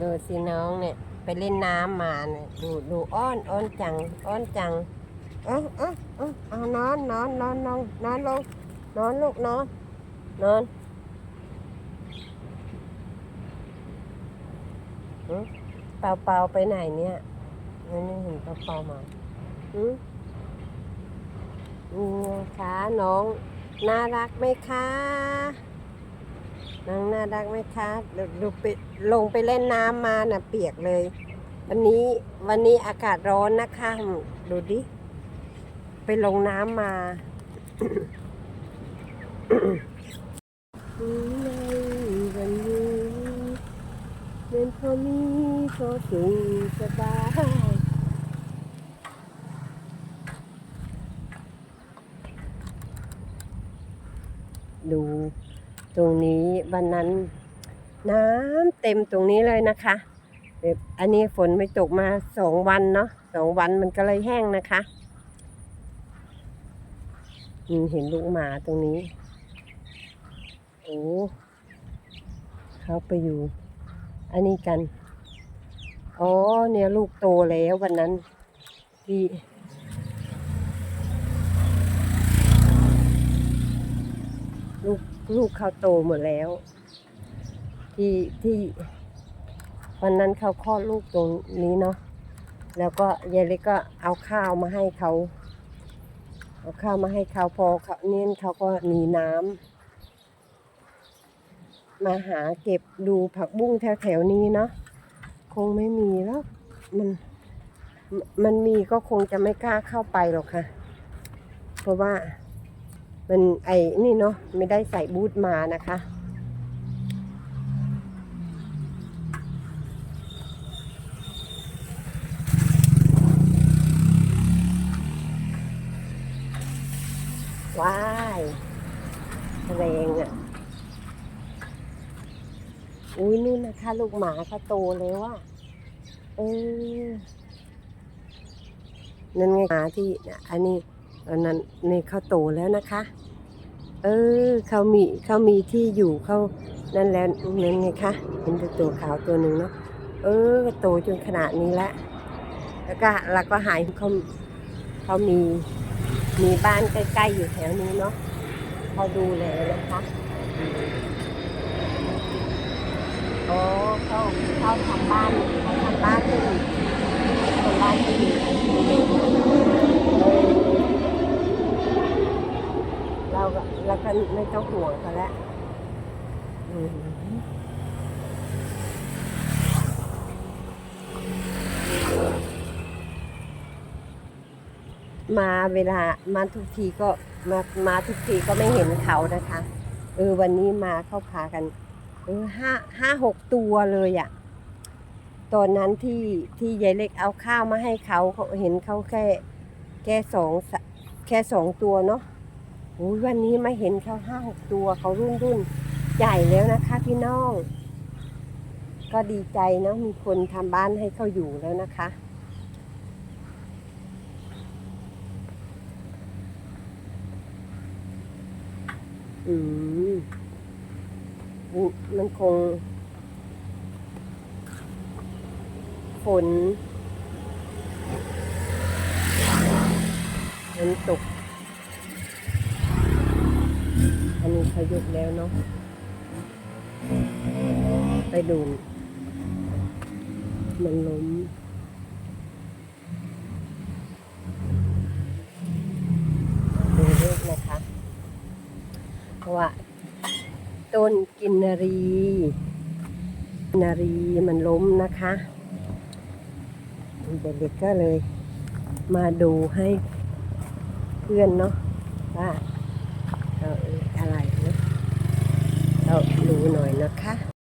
ดูสิน้องเนี่ย ไปเล่นน้ำมาเนี่ยดูดูอ้อนอ้อนจัง อ้อนจังเอ้าเอ้าเอ้าเอานอนนอนนอนนอนนอนลงนอนลูกนอนนอนเปล่าเปล่าไปไหนเนี่ยไม่เห็นเปล่าเปล่ามาหืมนี่คะน้อง น่ารักไหมคะ น้องน่ารักไหมคะดูดูไปลงไปเล่นน้ำมาน่ะเปียกเลย วันนี้วันนี้อากาศร้อนนะคะดูดิ ไปลงน้ำมาวันนี้เป็นพอมีพอสุขสบายดู ตรงนี้วันนั้นน้ำเต็มตรงนี้เลยนะคะแบบอันนี้ฝนไม่ตกมาสองวันเนาะสองวันมันก็เลยแห้งนะคะอืมเห็นลูกหมาตรงนี้โอ้เขาไปอยู่ อันนี้กันอ๋อเนี่ยลูกโตแล้ววันนั้นที่ลูก ลูกเขาโตหมดแล้ว ที่ที่วันนั้นเขาคลอดลูกตรงนี้เนาะแล้วก็ยายเล็กก็เอาข้าวมาให้เขาเอาข้าวมาให้เขาพอเขาเน้นเขาก็หนีน้ำมาหาเก็บดูผักบุ้งแถวๆนี้เนาะคงไม่มีแล้วมันมันมีก็คงจะไม่กล้าเข้าไปหรอกค่ะ เพราะว่า มันไอ้นี่เนาะไม่ได้ใส่บูทมานะคะ ว้ายแรงอะ อุ้ยนู่นนะคะ ลูกหมาเขาโตแล้วอะเออนั่นไงหมาที่ อันนี้ตอนนั้นนี่เขาโตแล้วนะคะ เออเขามีเขามีที่อยู่เขานั่นแล้วนั่นไงคะเห็นตัวขาวตัวหนึ่งเนาะเออโตจนขนาดนี้แล้วแล้วก็แล้วก็หายเขาเขามีมีบ้านใกล้ๆอยู่แถวนี้เนาะเขาดูแลนะคะอ๋อเขาเขาทำบ้านเขาทำบ้านที่อยู่เออเราก็เราก็ ไม่ต้องห่วงเขาแล้วมาเวลามาทุกทีก็มามาทุกทีก็ไม่เห็นเขานะคะ เออวันนี้มาเข้าพากัน เออห้าห้าหกตัวเลยอะ่ะตอนนั้นที่ที่ยายเล็กเอาข้าวมาให้เขาเขาเห็นเขาแค่แค่สองแค่สองตัวเนาะ โอ้ยวันนี้มาเห็นเขาห้าหกตัวเขารุ่นรุ่นใหญ่แล้วนะคะ พี่น้อง ก็ดีใจเนาะมีคนทำบ้านให้เขาอยู่แล้วนะคะ อืมอืมมันคง ฝนฝนตก อันนี้เขายกแล้วเนาะไปดูมันล้มดูเลขนะคะ เพราะว่าต้นกินนารีกินนารีมันล้มนะคะเด็กๆก็เลยมาดูให้เพื่อนเนาะว่าเอออะไรู้หน่อยนะคะ